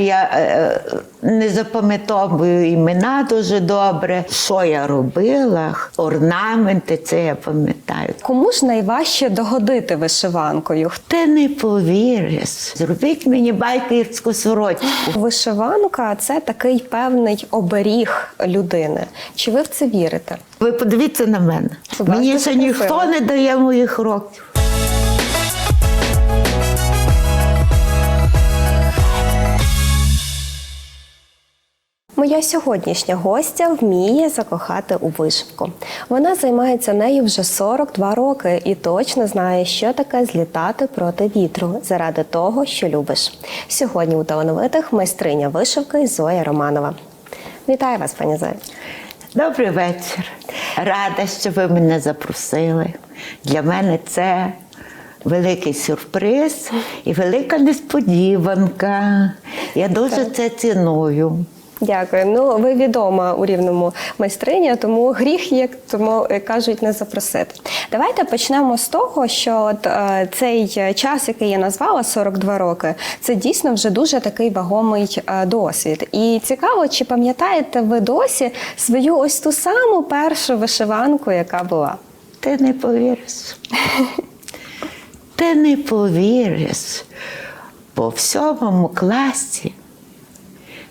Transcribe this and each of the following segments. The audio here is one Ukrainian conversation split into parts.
Я е, не запам'ятовую імена дуже добре. Що я робила, орнаменти, це я пам'ятаю. Кому ж найважче догодити вишиванкою? Ти не повіриш. Зробіть мені байкерську сорочку. Вишиванка це такий певний оберіг людини. Чи ви в це вірите? Ви подивіться на мене. Бачите, Мені ще ніхто не дає моїх років. Моя сьогоднішня гостя вміє закохати у вишивку. Вона займається нею вже 42 роки і точно знає, що таке злітати проти вітру заради того, що любиш. Сьогодні у талановитих майстриня вишивки Зоя Романова. Вітаю вас, пані Зоя. Добрий вечір. Рада, що ви мене запросили. Для мене це великий сюрприз і велика несподіванка. Я дуже це ціную. Дякую. Ну, ви відома у рівному майстриня, тому гріх, як тому е, кажуть, не запросити. Давайте почнемо з того, що от, е, цей час, який я назвала 42 роки, це дійсно вже дуже такий вагомий е, досвід. І цікаво, чи пам'ятаєте ви досі свою ось ту саму першу вишиванку, яка була? Ти не повіриш. Ти не повіриш. По всьому класі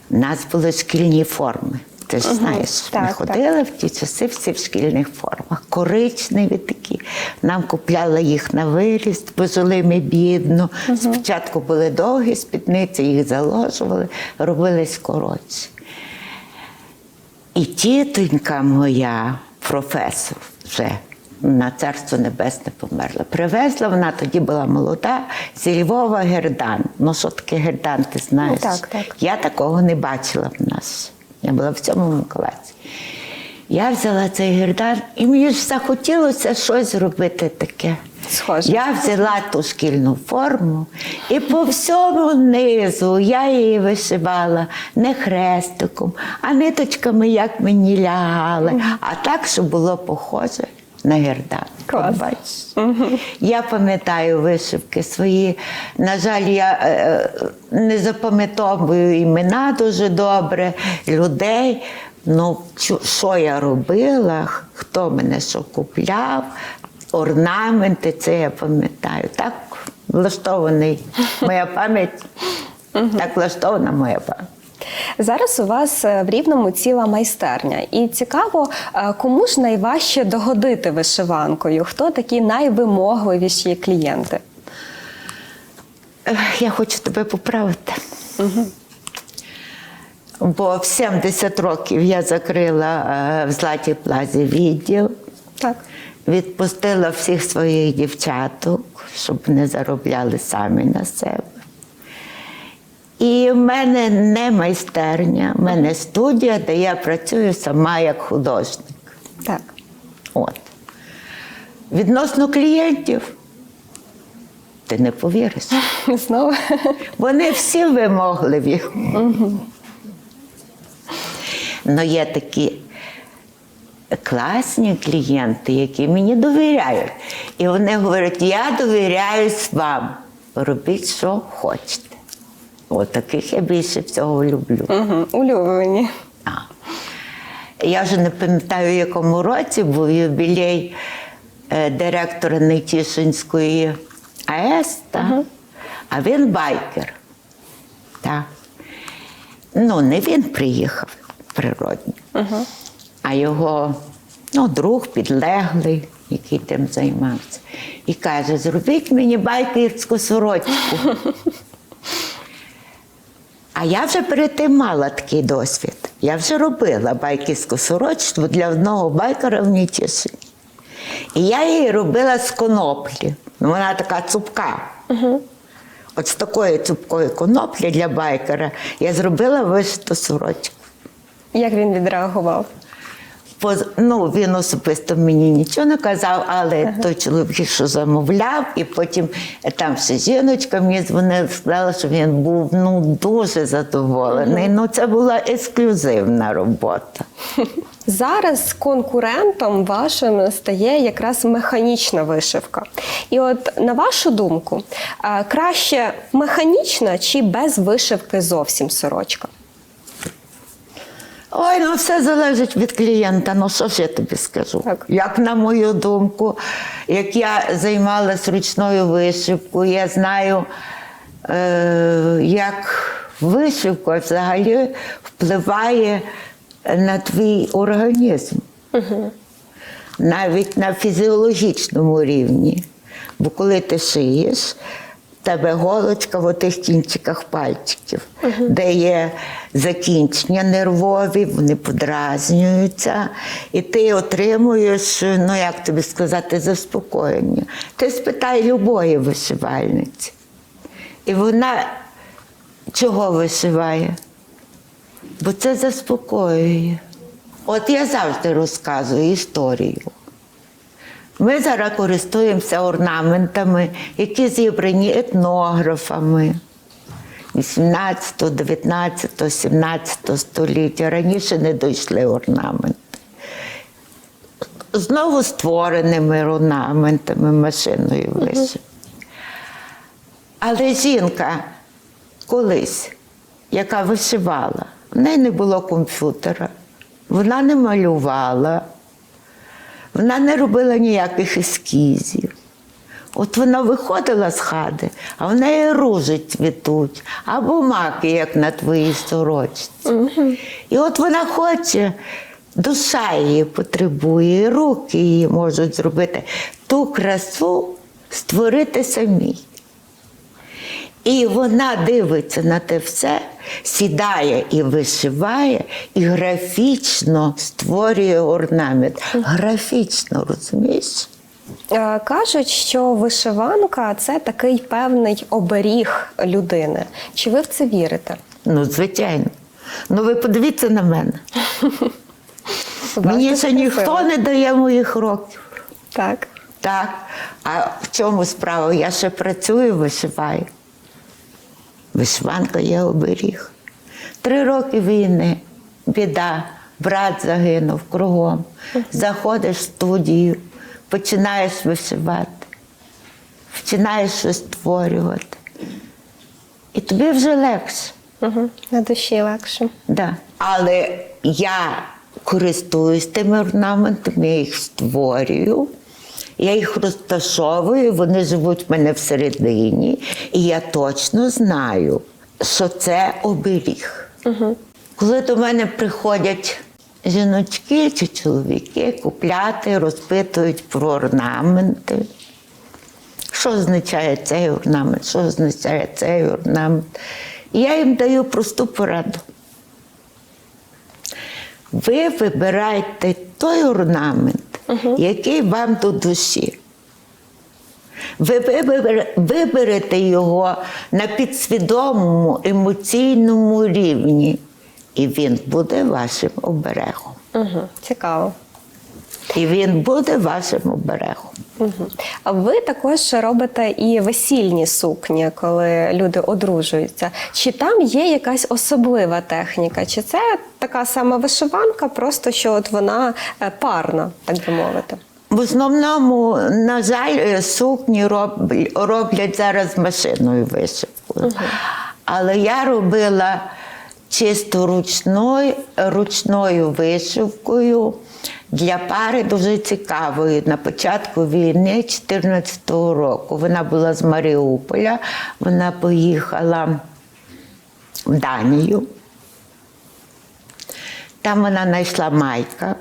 в нас були шкільні форми. Ти ж знаєш, ми так, ходили в ті часи всі в шкільних формах, коричневі такі. Нам купляли їх на виріст, бо жили ми бідно. Спочатку були довгі спідниці, їх заложували, робились коротші. І тітонька моя, професор, вже на царство небесне померла. Привезла вона тоді була молода зі Львова гердан. Ну, що таке гердан, ти знаєш? Ну, так, так. Я такого не бачила в нас. Я була в цьому класі. Я взяла цей гердан, і мені ж захотілося щось зробити таке. Схоже. Я взяла ту шкільну форму і по всьому низу я її вишивала не хрестиком, а ниточками, як мені лягали, а так, щоб було похоже на гердан. Клас. Я пам'ятаю вишивки свої. На жаль, я е, е, не запам'ятовую імена дуже добре людей. Ну, що я робила, хто мене що купляв, орнаменти, це я пам'ятаю. Так влаштований моя пам'ять, так влаштована моя пам'ять. Зараз у вас е, в рівному ціла майстерня, і цікаво, е, кому ж найважче догодити вишиванкою? Хто такі найвимогливіші клієнти? Я хочу тебе поправити. Бо в 70 років я закрила е, в Златій плазі відділ, Так. відпустила всіх своїх дівчаток, щоб не заробляли самі на себе. І в мене не майстерня, в мене студія, де я працюю сама як художник. Так. От. Відносно клієнтів, ти не повіриш. Знову. Вони всі вимогливі. Ну, є такі класні клієнти, які мені довіряють. І вони говорять, я довіряюсь вам. Робіть, що хочете. От таких я більше всього люблю. Угу. Улюблені. А. Я вже не пам'ятаю, в якому році був юбілей е, директора Нетішинської АЕС, та? а він байкер. Та. Ну, не він приїхав природні, а його ну, друг підлеглий, який тим займався, і каже: зробіть мені байкерську сорочку. А я вже перед тим мала такий досвід. Я вже робила байківську сорочку для одного байкера в Нітішині. І я її робила з коноплі. Ну, вона така цупка. От з такої цупкої коноплі для байкера я зробила вишиту сорочку. Як він відреагував? Ну, він особисто мені нічого не казав, але той чоловік, що замовляв, і потім там ще жіночка мені дзвонила, сказала, що він був ну, дуже задоволений. Ну, це була ексклюзивна робота. Зараз конкурентом вашим стає якраз механічна вишивка. І от на вашу думку, краще механічна чи без вишивки зовсім сорочка? Ой, ну все залежить від клієнта. Ну що ж я тобі скажу? Так. Як на мою думку, як я займалась ручною вишивкою, я знаю, е, як вишивка взагалі впливає на твій організм. Навіть на фізіологічному рівні. Бо коли ти шиєш, тебе голочка в отих кінчиках пальчиків, де є закінчення нервові, вони подразнюються, і ти отримуєш, ну як тобі сказати, заспокоєння. Ти спитай любої вишивальниці. І вона чого вишиває? Бо це заспокоює. От я завжди розказую історію. Ми зараз користуємося орнаментами, які зібрані етнографами 18, 19, 17 століття. Раніше не дійшли орнаменти. Знову створеними орнаментами машиною вишивки. Але жінка колись, яка вишивала, в неї не було комп'ютера, вона не малювала, вона не робила ніяких ескізів. От вона виходила з хати, а в неї ружі цвітуть, або маки, як на твоїй сорочці. І от вона хоче, душа її потребує, і руки її можуть зробити ту красу створити самій. І вона дивиться на те все, сідає і вишиває, і графічно створює орнамент. Графічно, розумієш? Е, Кажуть, що вишиванка це такий певний оберіг людини. Чи ви в це вірите? Ну, звичайно. Ну, ви подивіться на мене. Мені ще ніхто не дає моїх років. Так. Так. А в чому справа? Я ще працюю, вишиваю. Вишиванка є оберіг. Три роки війни, біда, брат загинув кругом. Заходиш в студію, починаєш вишивати, починаєш щось створювати. І тобі вже легше. Угу. На душі легше. Да. Але я користуюсь тими орнаментами, я їх створюю, я їх розташовую, вони живуть в мене всередині, і я точно знаю, що це оберіг. Угу. Коли до мене приходять жіночки чи чоловіки купляти, розпитують про орнаменти. Що означає цей орнамент, що означає цей орнамент. І я їм даю просту пораду. Ви вибирайте той орнамент, який вам до душі. Ви виберете його на підсвідомому емоційному рівні, і він буде вашим оберегом. Угу. Цікаво. І він буде вашим оберегом. Угу. А ви також робите і весільні сукні, коли люди одружуються. Чи там є якась особлива техніка? Чи це така сама вишиванка, просто що от вона е, парна, так би мовити? В основному, на жаль, е, сукні роблять зараз машиною вишивкою. Але я робила чисто ручною, ручною вишивкою для пари дуже цікавої на початку війни 2014 року. Вона була з Маріуполя, вона поїхала в Данію. Там вона знайшла майка.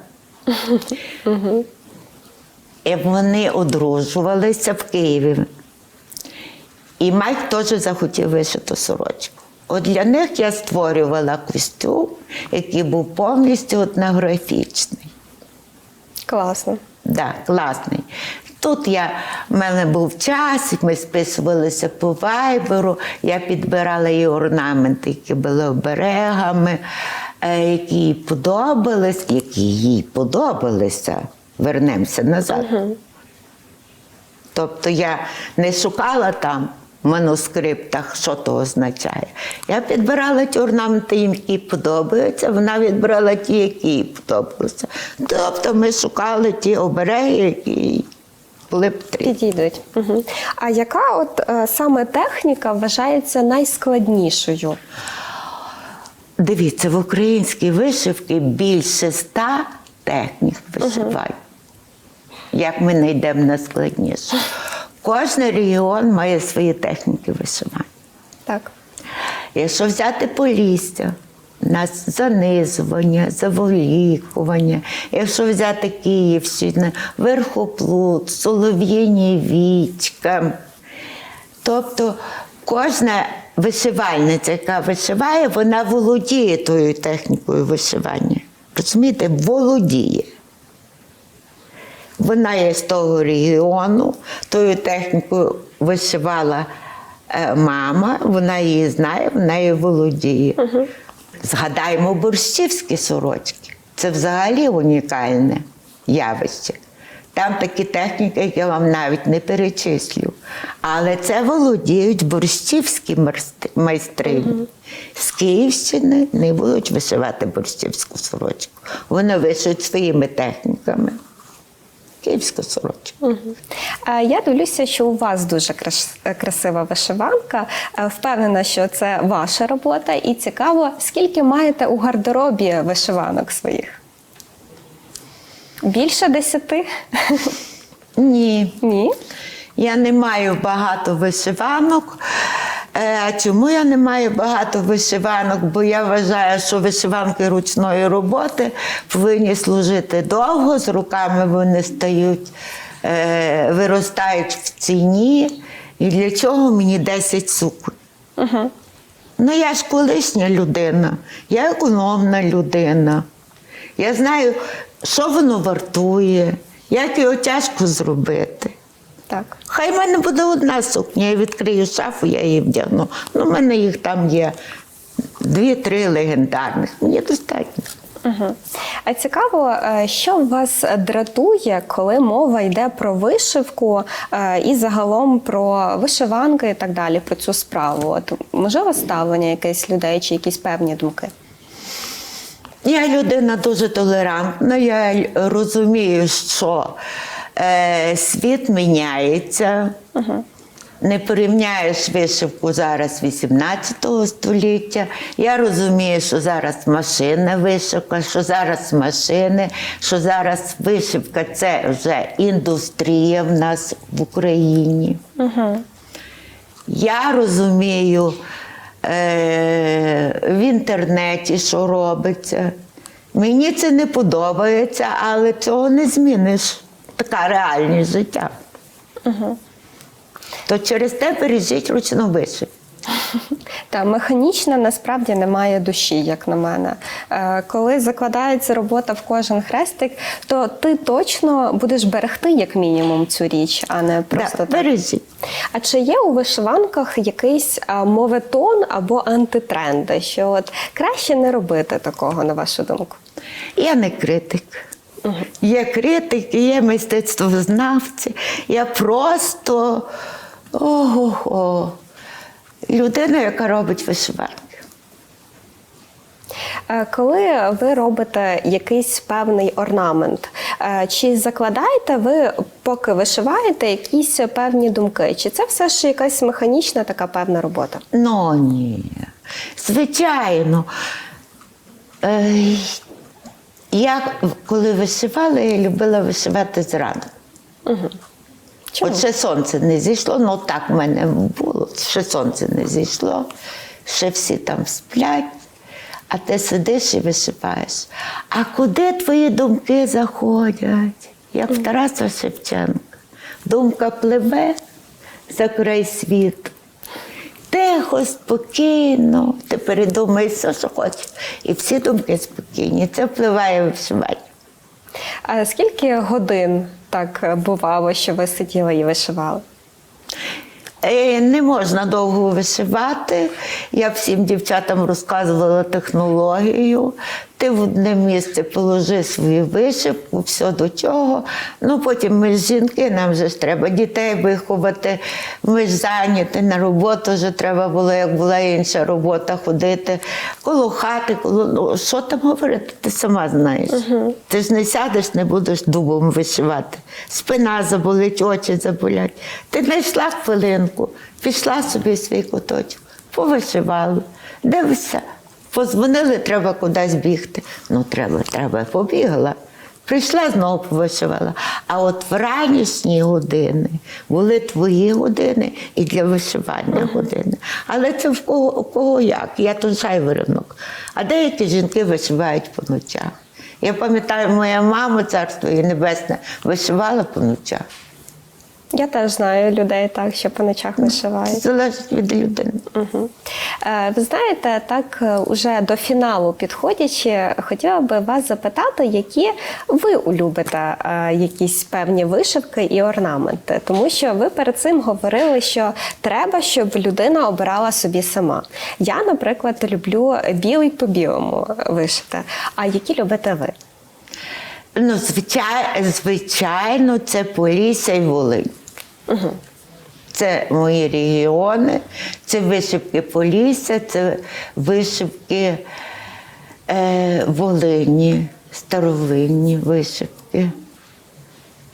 І вони одружувалися в Києві. І Майк теж захотів вишити сорочку. От для них я створювала костюм, який був повністю етнографічний. Класно. Да, класний. Тут я, в мене був час, ми списувалися по вайберу, я підбирала і орнаменти, які були оберегами. е, які їй подобались, які їй подобалися. Вернемося назад. Тобто я не шукала там манускриптах, що то означає. Я підбирала ті орнаменти, які подобаються, вона відбирала ті, які їй подобалися. Тобто ми шукали ті обереги, які були потрібні. Підійдуть. Угу. А яка от е, саме техніка вважається найскладнішою? Дивіться, в українській вишивці більше ста технік вишивань. Як ми не йдемо на складніше. Кожен регіон має свої техніки вишивання. Так. Якщо взяти Полісся, у нас занизування, заволікування. Якщо взяти Київщину, верхоплут, солов'їні вічка. Тобто кожна вишивальниця, яка вишиває, вона володіє тою технікою вишивання. Розумієте, володіє. Вона є з того регіону, тою технікою вишивала е, мама, вона її знає, вона її володіє. Згадаємо борщівські сорочки. Це взагалі унікальне явище. Там такі техніки, які я вам навіть не перечислю. Але це володіють борщівські майстрині. З Київщини не будуть вишивати борщівську сорочку. Вони вишиють своїми техніками. Київську сорочку. Е, Я дивлюся, що у вас дуже красива вишиванка. Впевнена, що це ваша робота, і цікаво, скільки маєте у гардеробі вишиванок своїх? Більше десяти? Ні. Ні. Я не маю багато вишиванок. Е, чому я не маю багато вишиванок? Бо я вважаю, що вишиванки ручної роботи повинні служити довго, з руками вони стають, е, виростають в ціні. І для чого мені 10 суконь? Угу. Ну, я ж колишня людина, я економна людина. Я знаю, що воно вартує, як його тяжко зробити. Так. Хай в мене буде одна сукня, я відкрию шафу, я її вдягну. Ну, в мене їх там є дві-три легендарних. Мені достатньо. Угу. А цікаво, е, що вас дратує, коли мова йде про вишивку е, і загалом про вишиванки і так далі, про цю справу? От можливо ставлення якихось людей чи якісь певні думки? Я людина дуже толерантна, я розумію, що е, світ міняється. Не порівняєш вишивку зараз 18 століття. Я розумію, що зараз машинна вишивка, що зараз машини, що зараз вишивка це вже індустрія в нас в Україні. Я розумію е, в інтернеті, що робиться. Мені це не подобається, але цього не зміниш. Така реальність життя. То через те бережіть ручну вишивку. Та механічна насправді немає душі, як на мене. Е, коли закладається робота в кожен хрестик, то ти точно будеш берегти як мінімум цю річ, а не просто Да, так. бережіть. А чи є у вишиванках якийсь а, моветон або антитренди, що от краще не робити такого, на вашу думку? Я не критик. Є критики, є мистецтвознавці. Я просто ого-го. людина, яка робить вишиванки. Е, Коли ви робите якийсь певний орнамент, е, чи закладаєте ви, поки вишиваєте, якісь певні думки? Чи це все ж якась механічна така певна робота? Ну ні. Звичайно. Я коли вишивала, я любила вишивати зранку. Чому? От ще сонце не зійшло, ну так в мене було, ще сонце не зійшло, ще всі там сплять, а ти сидиш і вишиваєш. А куди твої думки заходять? Як в Тараса Шевченка. Думка пливе за край світу. Тихо, спокійно, ти передумай все, що хочеш. І всі думки спокійні. Це впливає в вишивання. А скільки годин так бувало, що ви сиділи і вишивали? Е, Не можна довго вишивати. Я всім дівчатам розказувала технологію. Ти в одне місце положи свою вишивку, все до чого. Ну потім ми ж жінки, нам же ж треба дітей виховати. Ми ж зайняті на роботу вже треба було, як була інша робота, ходити коло хати, коло ну, що там говорити, ти сама знаєш. Ти ж не сядеш, не будеш дубом вишивати. Спина заболить, очі заболять. Ти знайшла хвилинку, пішла собі в свій куточок, повишивала. Дивишся, позвонили, треба кудись бігти. Ну, треба, треба, побігла. Прийшла знову повишивала. А от в ранішні години були твої години і для вишивання години. Але це в кого, у кого як? Я тут жайворонок. А деякі жінки вишивають по ночах. Я пам'ятаю, моя мама, царство її небесне, вишивала по ночах. Я теж знаю людей так, що по ночах вишивають. Залежить від людини. Угу. Ви знаєте, так е, уже до фіналу підходячи, хотіла би вас запитати, які ви улюбите е, якісь певні вишивки і орнаменти, тому що ви перед цим говорили, що треба, щоб людина обирала собі сама. Я, наприклад, люблю білий по білому вишити. А які любите ви? Ну, звичайно, звичайно, це Полісся і Волинь. Це мої регіони, це вишивки Полісся, це вишивки е, Волині, старовинні вишивки.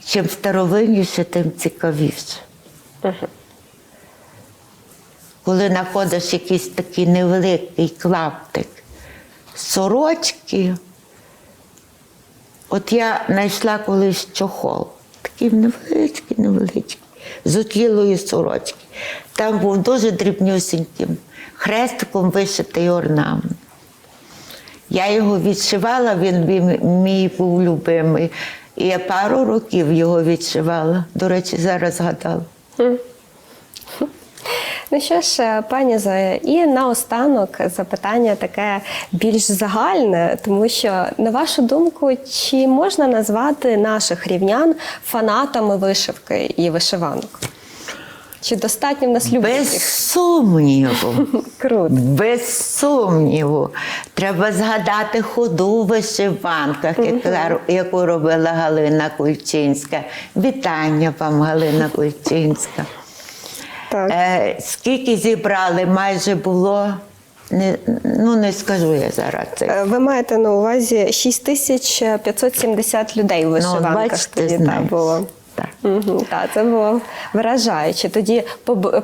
Чим старовинніше, тим цікавіше. Коли знаходиш якийсь такий невеликий клаптик сорочки, От я знайшла колись чохол, такий невеличкий, невеличкий, з отлілої сорочки. Там був дуже дрібнюсіньким, хрестиком вишитий орнамент. Я його відшивала, він мій був любимий. І я пару років його відшивала. До речі, зараз згадала. Ну що ж, е, пані Зоя, і наостанок запитання таке більш загальне, тому що, на вашу думку, чи можна назвати наших рівнян фанатами вишивки і вишиванок? Чи достатньо в нас Без сумніву. Круто. Без сумніву. Треба згадати ходу у вишиванках, яку робила Галина Кульчинська. Вітання вам, Галина Кульчинська. Так. Е, скільки зібрали, майже було. Не, ну, не скажу я зараз це. Ви маєте на увазі 6570 людей в вишиванках Ну, бачите, тоді та, знаєш. було. Так. Угу, так, це було вражаюче. Тоді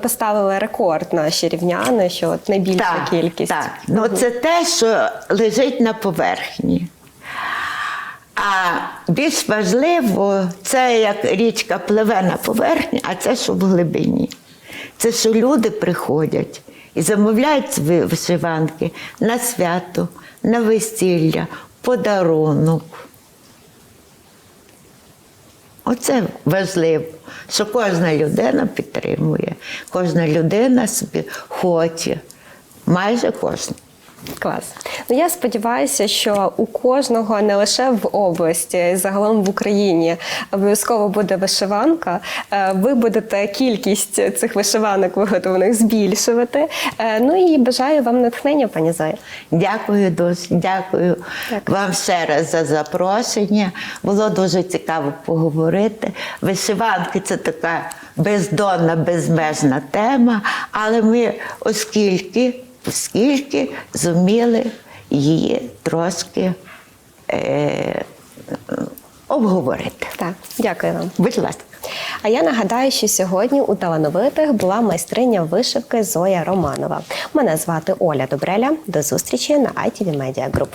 поставили рекорд наші рівняни, що от найбільша кількість. Так, ну це те, що лежить на поверхні. А більш важливо, це як річка пливе на поверхні, а це що в глибині. Це що люди приходять і замовляють вишиванки на свято, на весілля, подарунок. Оце важливо, що кожна людина підтримує, кожна людина собі хоче, майже кожна. Клас. Ну я сподіваюся, що у кожного не лише в області, загалом в Україні обов'язково буде вишиванка. Е, Ви будете кількість цих вишиванок виготовлених збільшувати. Е, Ну і бажаю вам натхнення, пані Зоя. Дякую дуже, дякую Дякую. вам ще раз за запрошення. Було дуже цікаво поговорити. Вишиванки це така бездонна, безмежна тема, але ми, оскільки, оскільки зуміли її трошки е, обговорити. Так, дякую вам. Будь ласка. А я нагадаю, що сьогодні у талановитих була майстриня вишивки Зоя Романова. Мене звати Оля Добреля. До зустрічі на ITV Media Group.